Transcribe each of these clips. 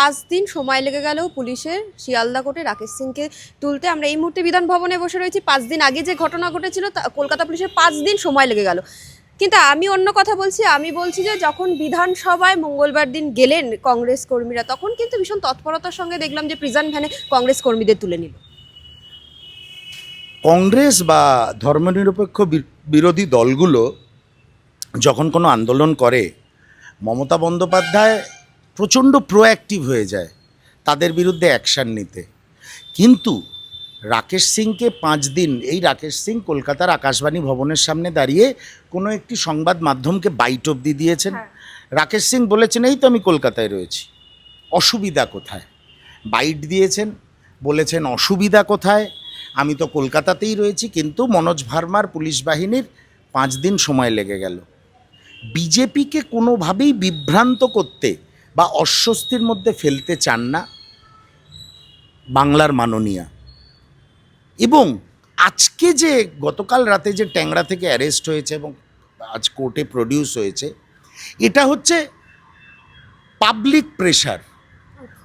পাঁচ দিন সময় লেগে গেল পুলিশের শিয়ালদা কোর্টে রাকেশ সিংকে তুলতে। আমরা এই মুহূর্তে বিধান ভবনে বসে রয়েছি। পাঁচ দিন আগে যে ঘটনা ঘটেছিল কলকাতা পুলিশের পাঁচ দিন সময় লেগে গেল। কিন্তু আমি অন্য কথা বলছি, আমি বলছি যে যখন বিধানসভায় মঙ্গলবার দিন গেলেন কংগ্রেস কর্মীরা, তখন কিন্তু ভীষণ তৎপরতার সঙ্গে দেখলাম যে প্রিজন ভ্যানে কংগ্রেস কর্মীদের তুলে নিল। কংগ্রেস বা ধর্মনিরপেক্ষ বিরোধী দলগুলো যখন কোনো আন্দোলন করে, মমতা বন্দ্যোপাধ্যায় প্রচণ্ড প্রোঅ্যাক্টিভ হয়ে যায় তাদের বিরুদ্ধে অ্যাকশান নিতে। কিন্তু রাকেশ সিংকে পাঁচ দিন এই রাকেশ সিং কলকাতার আকাশবাণী ভবনের সামনে দাঁড়িয়ে কোনো একটি সংবাদ মাধ্যমকে বাইট অব্দি দিয়েছেন। হ্যাঁ। রাকেশ সিং বলেছেন এই তো আমি কলকাতায় রয়েছি। অসুবিধা কোথায়? বাইট দিয়েছেন বলেছেন অসুবিধা কোথায়? আমি তো কলকাতাতেই রয়েছি কিন্তু মনোজ ভার্মার পুলিশ বাহিনীর পাঁচ দিন সময় লেগে গেল। বিজেপিকে কোনোভাবেই বিভ্রান্ত করতে বা অস্বস্তির মধ্যে ফেলতে চান না বাংলার মাননীয়া। এবং আজকে যে গতকাল রাতে যে ট্যাংরা থেকে অ্যারেস্ট হয়েছে এবং আজ কোর্টে প্রডিউস হয়েছে, এটা হচ্ছে পাবলিক প্রেশার,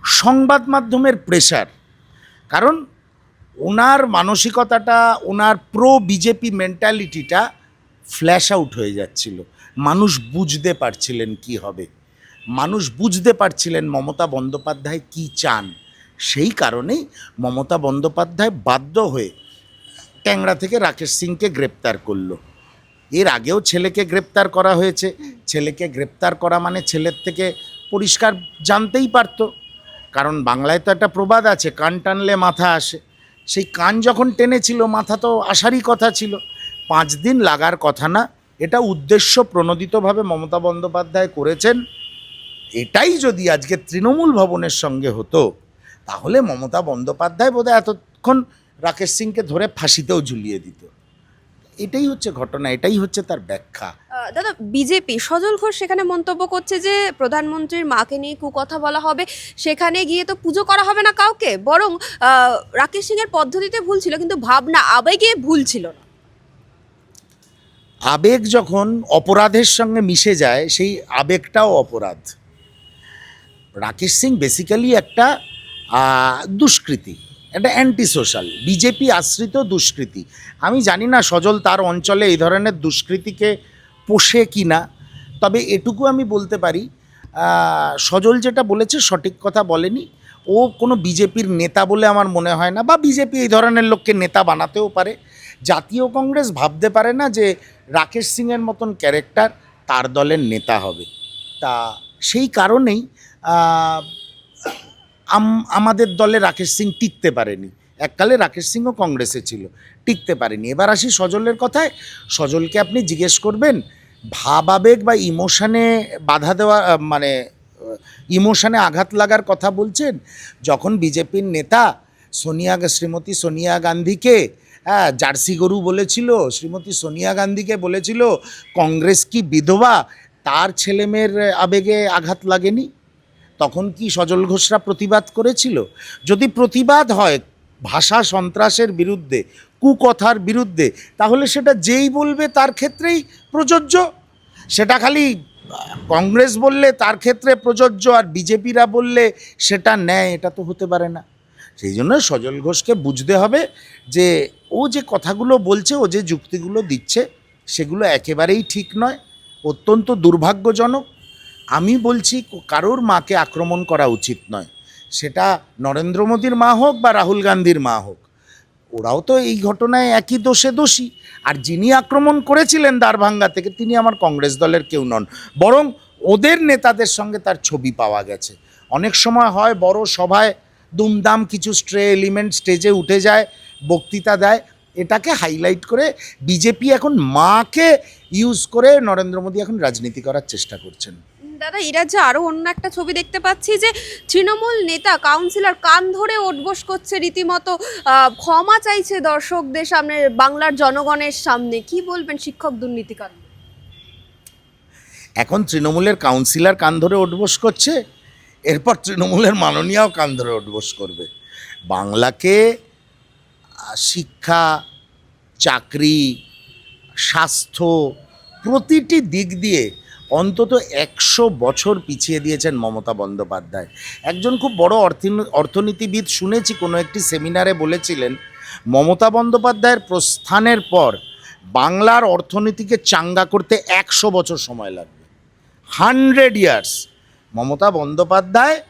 সংবাদ মাধ্যমের প্রেশার। কারণ ওনার মানসিকতাটা, ওনার প্রো বিজেপি মেন্টালিটিটা ফ্ল্যাশ আউট হয়ে যাচ্ছিল। মানুষ বুঝতে পারছিলেন কি হবে। মানুষ বুঝতে পারছিলেন মমতা বন্দ্যোপাধ্যায় কি চান। সেই কারণেই মমতা বন্দ্যোপাধ্যায় বাধ্য হয়ে ট্যাংরা থেকে রাকেশ সিংকে গ্রেপ্তার করল। এর আগেও ছেলেকে গ্রেপ্তার করা হয়েছে। ছেলেকে গ্রেপ্তার করা মানে ছেলের থেকে পরিষ্কার জানতেই পারতো। কারণ বাংলায় তো একটা প্রবাদ আছে, কান টানলে মাথা আসে। সেই কান যখন টেনেছিল মাথা তো আসারই কথা ছিল। পাঁচ দিন লাগার কথা না, এটা উদ্দেশ্য প্রণোদিতভাবে মমতা বন্দ্যোপাধ্যায় করেছেন। এটাই যদি আজকে তৃণমূল ভবনের সঙ্গে হতো তাহলে মমতা বন্দ্যোপাধ্যায় বোধহয় এতক্ষণ রাকেশ সিংকে ধরে ফাঁসিতেও ঝুলিয়ে দিত। এটাই হচ্ছে ঘটনা এটাই হচ্ছে তার ব্যাখ্যা। দাদা বিজেপি সজল ঘোষ সেখানে মন্তব্য করছে যে প্রধানমন্ত্রীর মাকে নিয়ে কুকথা বলা হবে সেখানে গিয়ে তো পুজো করা হবে না কাউকে বরং রাকেশ সিং এর পদ্ধতিতে ভুল ছিল কিন্তু ভাবনা আবেগে ভুল ছিল না। আবেগ যখন অপরাধের সঙ্গে মিশে যায় সেই আবেগটাও অপরাধ। রাকেশ সিং বেসিক্যালি একটা দুষ্কৃতী, একটা অ্যান্টি সোশ্যাল বিজেপি আশ্রিত দুষ্কৃতী। আমি জানি না সজল তার অঞ্চলে এই ধরনের দুষ্কৃতীকে পোষে কি না তবে এটুকু আমি বলতে পারি সজল যেটা বলেছে সঠিক কথা বলেনি। ও কোনো বিজেপির নেতা বলে আমার মনে হয় না, বা বিজেপি এই ধরনের লোককে নেতা বানাতেও পারে। জাতীয় কংগ্রেস ভাবতে পারে না যে রাকেশ সিংয়ের মতন ক্যারেক্টার তার দলের নেতা হবে। তা সেই কারণেই আমাদের দলে রাকেশ সিং টিকতে পারেনি। এককালে রাকেশ সিংও কংগ্রেসে ছিল, টিকতে পারেনি। এবার আসি সজলের কথায়। সজলকে আপনি জিজ্ঞেস করবেন, ভাব, আবেগ বা ইমোশানে বাধা দেওয়া মানে ইমোশানে আঘাত লাগার কথা বলছেন? যখন বিজেপির নেতা সোনিয়া, শ্রীমতী সোনিয়া গান্ধীকে হ্যাঁ জার্সি গরু বলেছিল, শ্রীমতী সোনিয়া গান্ধীকে বলেছিল, কংগ্রেস কি বিধবা? তার ছেলেমেয়ের আবেগে আঘাত লাগেনি? তখন কি সজল ঘোষরা প্রতিবাদ করেছিল? যদি প্রতিবাদ হয় ভাষা সন্ত্রাসের বিরুদ্ধে, কুকথার বিরুদ্ধে, তাহলে সেটা যেই বলবে তার ক্ষেত্রেই প্রযোজ্য? সেটা খালি কংগ্রেস বললে তার ক্ষেত্রে প্রযোজ্য আর বিজেপিরা বললে সেটা নেয় এটা তো হতে পারে না। সেই জন্য সজল ঘোষকে বুঝতে হবে যে ও যে কথাগুলো বলছে, ও যে যুক্তিগুলো দিচ্ছে, সেগুলো একেবারেই ঠিক নয়। অত্যন্ত দুর্ভাগ্যজনক। আমি বলছি, কারোর মাকে আক্রমণ করা উচিত নয়। সেটা নরেন্দ্র মোদীর মা হোক বা রাহুল গান্ধীর মা হোক। ওরাও তো এই ঘটনায় একই দোষে দোষী। আর যিনি আক্রমণ করেছিলেন দারভাঙ্গা থেকে, তিনি আমার কংগ্রেস দলের কেউ নন। বরং ওদের নেতাদের সঙ্গে তার ছবি পাওয়া গেছে। অনেক সময় হয়, বড় সভায় দুমদাম কিছু স্ট্রে এলিমেন্ট স্টেজে উঠে যায়, বক্তৃতা দেয়। এটাকে হাইলাইট করে বিজেপি এখন মাকে ইউজ করে নরেন্দ্র মোদী এখন রাজনীতি করার চেষ্টা করছেন। দাদা এরা যে আরও অন্য একটা ছবি দেখতে পাচ্ছি যে তৃণমূল নেতা কাউন্সিলর কান ধরে ওঠবোস করছে রীতিমতো। ক্ষমা চাইছে দর্শকদের সামনে বাংলার জনগণের সামনে। কি বলবেন শিক্ষক দুর্নীতি কারণ এখন তৃণমূলের কাউন্সিলর কান ধরে উঠবোস করছে এরপর তৃণমূলের মাননীয়াও কান ধরে উঠবোস করবে। বাংলাকে শিক্ষা, চাকরি, স্বাস্থ্য, প্রতিটি দিক দিয়ে অন্তত একশো বছর পিছিয়ে দিয়েছেন মমতা বন্দ্যোপাধ্যায়। একজন খুব বড় অর্থিন- অর্থনীতিবিদ শুনেছি, কোনো একটি সেমিনারে বলেছিলেন, মমতা বন্দ্যোপাধ্যায়ের প্রস্থানের পর বাংলার অর্থনীতিকে চাঙ্গা করতে একশো বছর সময় লাগবে। Hundred years. মমতা বন্দ্যোপাধ্যায়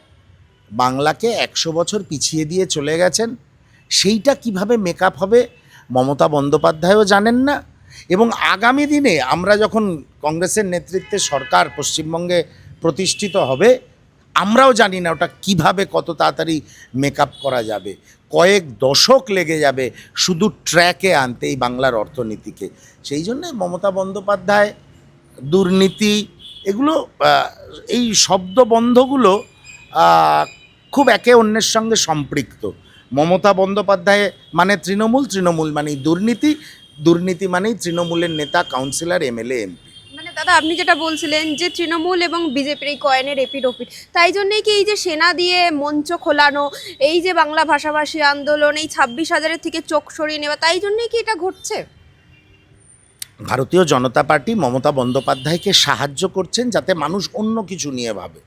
বাংলাকে একশো বছর পিছিয়ে দিয়ে চলে গেছেন। সেইটা কীভাবে মেকআপ হবে, মমতা বন্দ্যোপাধ্যায়ও জানেন না। এবং আগামী দিনে আমরা যখন কংগ্রেসের নেতৃত্বে সরকার পশ্চিমবঙ্গে প্রতিষ্ঠিত হবে, আমরাও জানি না ওটা কীভাবে কত তাড়াতাড়ি মেকআপ করা যাবে। কয়েক দশক লেগে যাবে শুধু ট্র্যাকে আনতে এই বাংলার অর্থনীতিকে। সেই জন্যে মমতা বন্দ্যোপাধ্যায়, দুর্নীতি, এগুলো এই শব্দবন্ধগুলো খুব একে অন্যের সঙ্গে সম্পৃক্ত। মমতা বন্দ্যোপাধ্যায় মানে তৃণমূল তৃণমূল মানেই দুর্নীতি দুর্নীতি মানেই তৃণমূলের নেতা কাউন্সিলর এমএলএ এমপি। মানে দাদা আপনি যেটা বলছিলেন যে তৃণমূল এবং বিজেপির এই কয়েনের এপিট ওপিট তাই জন্যই কি এই যে সেনা দিয়ে মঞ্চ খোলানো এই যে বাংলা ভাষাভাষী আন্দোলন এই ছাব্বিশ হাজারের থেকে চোখ সরিয়ে নেওয়া তাই জন্যই কি এটা ঘটছে? ভারতীয় জনতা পার্টি মমতা বন্দ্যোপাধ্যায়কে সাহায্য করছেন যাতে মানুষ অন্য কিছু নিয়ে ভাবে।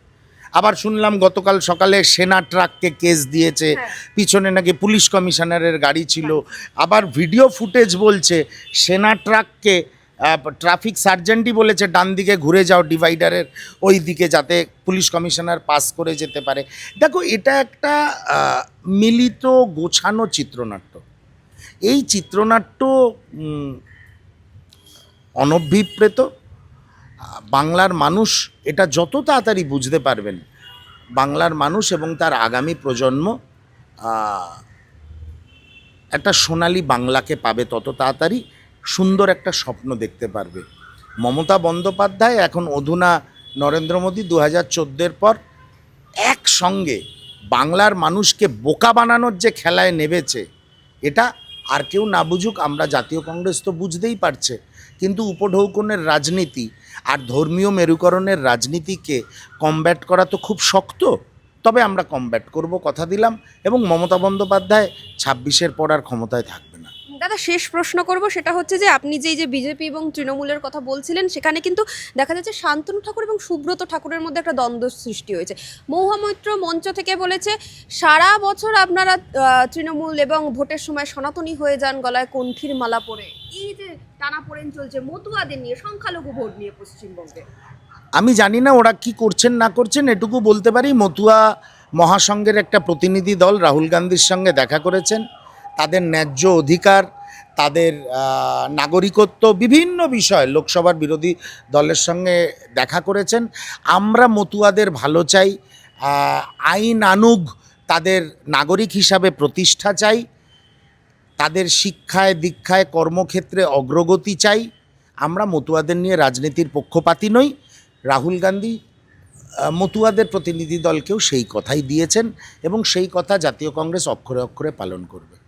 আবার শুনলাম গতকাল সকালে সেনা ট্রাককে কেস দিয়েছে হ্যাঁ। পিছনে নাকি পুলিশ কমিশনারের গাড়ি ছিল। আবার ভিডিও ফুটেজ বলছে সেনা ট্রাককে ট্রাফিক সার্জেন্টই বলেছে ডান দিকে ঘুরে যাও ডিভাইডারের ওই দিকে যাতে পুলিশ কমিশনার পাস করে যেতে পারে। দেখো এটা একটা মিলিত গোছানো চিত্রনাট্য। এই চিত্রনাট্য অনভিপ্রেত বাংলার মানুষ এটা যত তাড়াতাড়ি বুঝতে পারবেন, বাংলার মানুষ এবং তার আগামী প্রজন্ম একটা সোনালী বাংলাকে পাবে তত তাড়াতাড়ি, সুন্দর একটা স্বপ্ন দেখতে পারবে। মমতা বন্দ্যোপাধ্যায় এখন অধুনা নরেন্দ্র মোদী দু হাজার চোদ্দোর পর একসঙ্গে বাংলার মানুষকে বোকা বানানোর যে খেলায় নেবেছে, এটা আর কেউ না বুঝুক, আমরা জাতীয় কংগ্রেস তো বুঝতেই পারছে। কিন্তু উপঢৌকনের রাজনীতি আর ধর্মীয় মেরুকরণের রাজনীতিকে কমব্যাট করা তো খুব শক্ত। তবে আমরা কমব্যাট করব কথা দিলাম এবং মমতা বন্দ্যোপাধ্যায় ছাব্বিশের পর আর ক্ষমতায় থাকবে না। দাদা, শেষ প্রশ্ন করব, সেটা হচ্ছে যে আপনি যে এই যে বিজেপি এবং তৃণমূলের কথা বলছিলেন, সেখানে কিন্তু দেখা যাচ্ছে শান্তনু ঠাকুর এবং সুব্রত ঠাকুরের মধ্যে একটা দ্বন্দ্ব সৃষ্টি হয়েছে। মৌহামৈত্র মঞ্চ থেকে বলেছে, সারা বছর আপনারা তৃণমূল এবং ভোটের সময় সনাতনী হয়ে যান গলায় কণ্ঠির মালা পরে। এই যে টানা পড়েন চলছে মতুয়াদের নিয়ে, সংখ্যালঘু ভোট নিয়ে পশ্চিমবঙ্গে। আমি জানি না ওরা কি করছেন, না করছেন, এটুকু বলতে পারি। মতুয়া মহাসংঘের একটা প্রতিনিধি দল রাহুল গান্ধীর সঙ্গে দেখা করেছেন। তাদের ন্যায্য অধিকার, তাদের নাগরিকত্ব, বিভিন্ন বিষয় লোকসভার বিরোধী দলের সঙ্গে দেখা করেছেন। আমরা মতুয়াদের ভালো চাই আইন আনুগ তাদের নাগরিক হিসাবে প্রতিষ্ঠা চাই। তাদের শিক্ষায়, দীক্ষায়, কর্মক্ষেত্রে অগ্রগতি চাই। আমরা মতুয়াদের নিয়ে রাজনীতির পক্ষপাতি নই। রাহুল গান্ধী মতুয়াদের প্রতিনিধি দলকেও সেই কথাই দিয়েছেন এবং সেই কথা জাতীয় কংগ্রেস অক্ষরে অক্ষরে পালন করবে।